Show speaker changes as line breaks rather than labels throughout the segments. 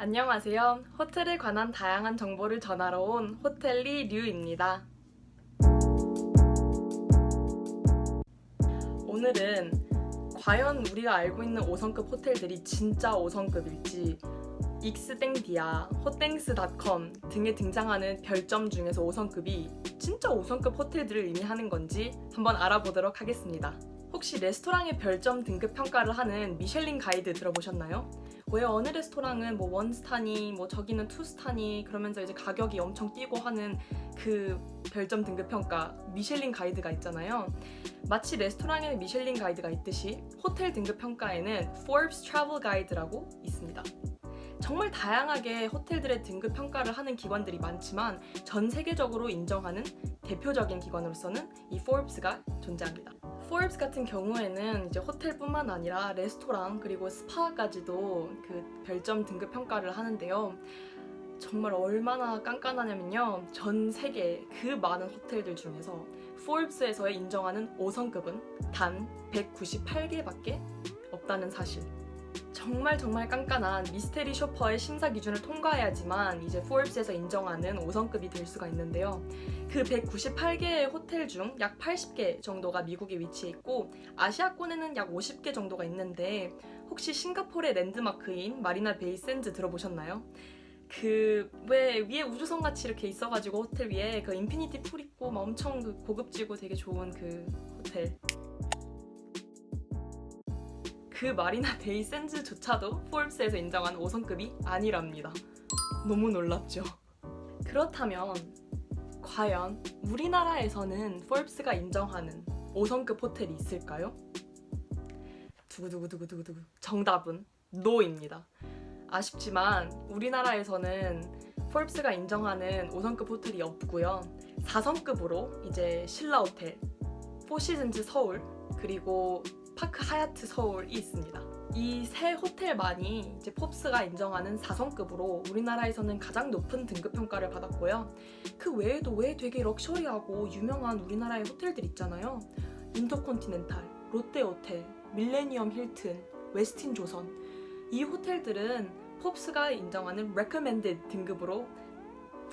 안녕하세요. 호텔에 관한 다양한 정보를 전하러 온 호텔리 류입니다. 오늘은 과연 우리가 알고 있는 5성급 호텔들이 진짜 5성급일지 익스땡디아, 호땡스닷컴 등에 등장하는 별점 중에서 5성급이 진짜 5성급 호텔들을 의미하는 건지 한번 알아보도록 하겠습니다. 혹시 레스토랑의 별점 등급 평가를 하는 미셸린 가이드 들어보셨나요? 왜 어느 레스토랑은 뭐 원스타니 뭐 저기는 투스타니 그러면서 이제 가격이 엄청 뛰고 하는 그 별점 등급 평가 미셸린 가이드가 있잖아요. 마치 레스토랑에는 미셸린 가이드가 있듯이 호텔 등급 평가에는 Forbes Travel Guide라고 있습니다. 정말 다양하게 호텔들의 등급 평가를 하는 기관들이 많지만 전 세계적으로 인정하는 대표적인 기관으로서는 이 Forbes가 존재합니다. Forbes 같은 경우에는 이제 호텔뿐만 아니라 레스토랑 그리고 스파까지도 그 별점 등급 평가를 하는데요. 정말 얼마나 깐깐하냐면요. 전 세계 그 많은 호텔들 중에서 Forbes에서 인정하는 5성급은 단 198개밖에 없다는 사실. 정말 정말 깐깐한 미스테리 쇼퍼의 심사 기준을 통과해야지만 이제 Forbes에서 인정하는 5성급이 될 수가 있는데요. 그 198개의 호텔 중 약 80개 정도가 미국에 위치해 있고 아시아권에는 약 50개 정도가 있는데 혹시 싱가포르의 랜드마크인 마리나 베이 샌즈 들어보셨나요? 그 왜 위에 우주선 같이 이렇게 있어가지고 호텔 위에 그 인피니티 풀 있고 막 엄청 그 고급지고 되게 좋은 그 호텔 그 마리나 베이 샌즈조차도 포rbes에서 인정한 5성급이 아니랍니다. 너무 놀랍죠? 그렇다면 과연 우리나라에서는 포rbes가 인정하는 5성급 호텔이 있을까요? 두구두구두구두구두구 정답은 NO입니다. 아쉽지만 우리나라에서는 포rbes가 인정하는 5성급 호텔이 없고요. 4성급으로 이제 신라 호텔, 포시즌즈 서울, 그리고 파크 하얏트 서울이 있습니다. 이 세 호텔만이 이제 포브스가 인정하는 4성급으로 우리나라에서는 가장 높은 등급 평가를 받았고요. 그 외에도 왜 되게 럭셔리하고 유명한 우리나라의 호텔들 있잖아요. 인터콘티넨탈, 롯데호텔, 밀레니엄 힐튼, 웨스틴 조선. 이 호텔들은 포브스가 인정하는 recommended 등급으로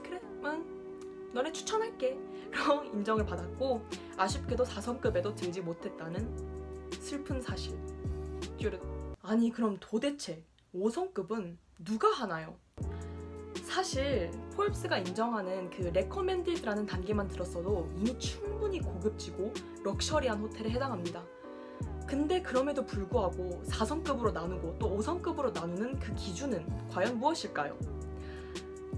그래, 응, 너네 추천할게. 로 인정을 받았고 아쉽게도 4성급에도 들지 못했다는 슬픈 사실. 쭈르. 아니 그럼 도대체 5성급은 누가 하나요? 사실 폴브스가 인정하는 그 레커멘디드라는 단계만 들었어도 이미 충분히 고급지고 럭셔리한 호텔에 해당합니다. 근데 그럼에도 불구하고 4성급으로 나누고 또 5성급으로 나누는 그 기준은 과연 무엇일까요?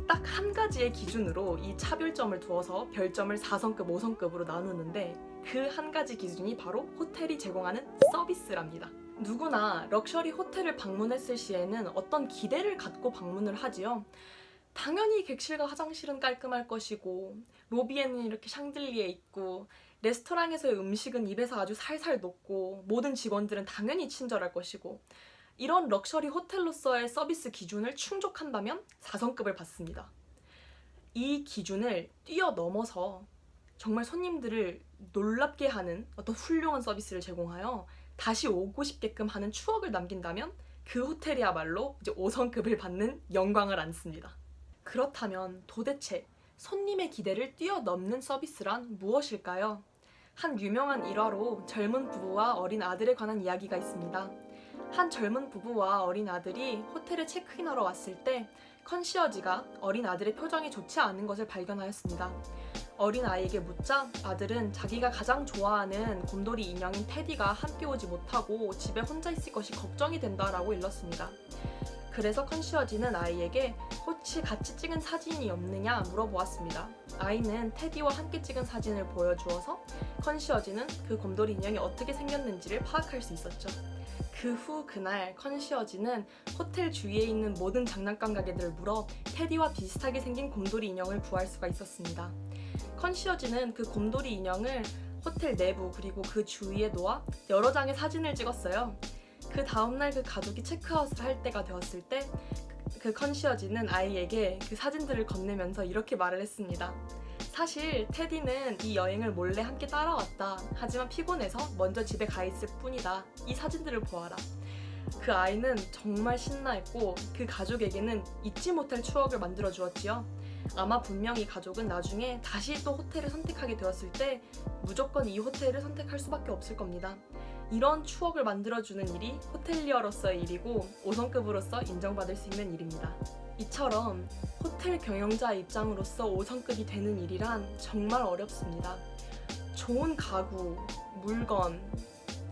딱 한 가지의 기준으로 이 차별점을 두어서 별점을 4성급, 5성급으로 나누는데 그 한 가지 기준이 바로 호텔이 제공하는 서비스랍니다. 누구나 럭셔리 호텔을 방문했을 시에는 어떤 기대를 갖고 방문을 하지요. 당연히 객실과 화장실은 깔끔할 것이고 로비에는 이렇게 샹들리에 있고 레스토랑에서의 음식은 입에서 아주 살살 녹고 모든 직원들은 당연히 친절할 것이고 이런 럭셔리 호텔로서의 서비스 기준을 충족한다면 4성급을 받습니다. 이 기준을 뛰어넘어서 정말 손님들을 놀랍게 하는 어떤 훌륭한 서비스를 제공하여 다시 오고 싶게끔 하는 추억을 남긴다면 그 호텔이야말로 이제 5성급을 받는 영광을 안습니다. 그렇다면 도대체 손님의 기대를 뛰어넘는 서비스란 무엇일까요? 한 유명한 일화로 젊은 부부와 어린 아들에 관한 이야기가 있습니다. 한 젊은 부부와 어린 아들이 호텔에 체크인하러 왔을 때 컨시어지가 어린 아들의 표정이 좋지 않은 것을 발견하였습니다. 어린 아이에게 묻자 아들은 자기가 가장 좋아하는 곰돌이 인형인 테디가 함께 오지 못하고 집에 혼자 있을 것이 걱정이 된다라고 일렀습니다. 그래서 컨시어지는 아이에게 혹시 같이 찍은 사진이 없느냐 물어보았습니다. 아이는 테디와 함께 찍은 사진을 보여주어서 컨시어지는 그 곰돌이 인형이 어떻게 생겼는지를 파악할 수 있었죠. 그 후 그날 컨시어지는 호텔 주위에 있는 모든 장난감 가게들을 물어 테디와 비슷하게 생긴 곰돌이 인형을 구할 수가 있었습니다. 컨시어지는 그 곰돌이 인형을 호텔 내부 그리고 그 주위에 놓아 여러 장의 사진을 찍었어요. 그 다음날 그 가족이 체크아웃을 할 때가 되었을 때그 컨시어지는 아이에게 그 사진들을 건네면서 이렇게 말을 했습니다. 사실 테디는 이 여행을 몰래 함께 따라왔다. 하지만 피곤해서 먼저 집에 가 있을 뿐이다. 이 사진들을 보아라. 그 아이는 정말 신나했고 그 가족에게는 잊지 못할 추억을 만들어 주었지요. 아마 분명히 가족은 나중에 다시 또 호텔을 선택하게 되었을 때 무조건 이 호텔을 선택할 수밖에 없을 겁니다. 이런 추억을 만들어주는 일이 호텔리어로서의 일이고 5성급으로서 인정받을 수 있는 일입니다. 이처럼 호텔 경영자 입장으로서 5성급이 되는 일이란 정말 어렵습니다. 좋은 가구, 물건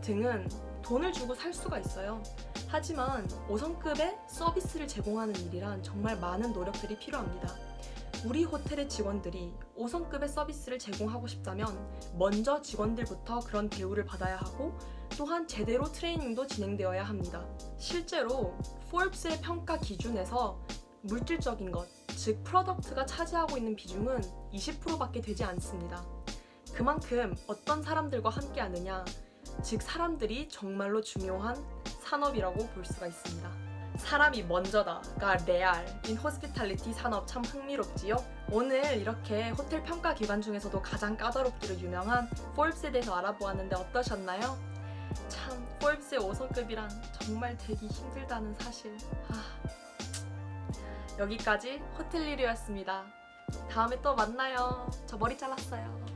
등은 돈을 주고 살 수가 있어요. 하지만 5성급의 서비스를 제공하는 일이란 정말 많은 노력들이 필요합니다. 우리 호텔의 직원들이 5성급의 서비스를 제공하고 싶다면 먼저 직원들부터 그런 대우를 받아야 하고 또한 제대로 트레이닝도 진행되어야 합니다. 실제로 포rbes의 평가 기준에서 물질적인 것, 즉 프로덕트가 차지하고 있는 비중은 20%밖에 되지 않습니다. 그만큼 어떤 사람들과 함께 하느냐, 즉 사람들이 정말로 중요한 산업이라고 볼 수가 있습니다. 사람이 먼저다가 레알인 호스피탈리티 산업 참 흥미롭지요? 오늘 이렇게 호텔 평가 기관 중에서도 가장 까다롭기로 유명한 포rbes에 대해서 알아보았는데 어떠셨나요? 참 포rbes의 5성급이란 정말 되기 힘들다는 사실. 아, 여기까지 호텔 리뷰였습니다. 다음에 또 만나요. 저 머리 잘랐어요. 아.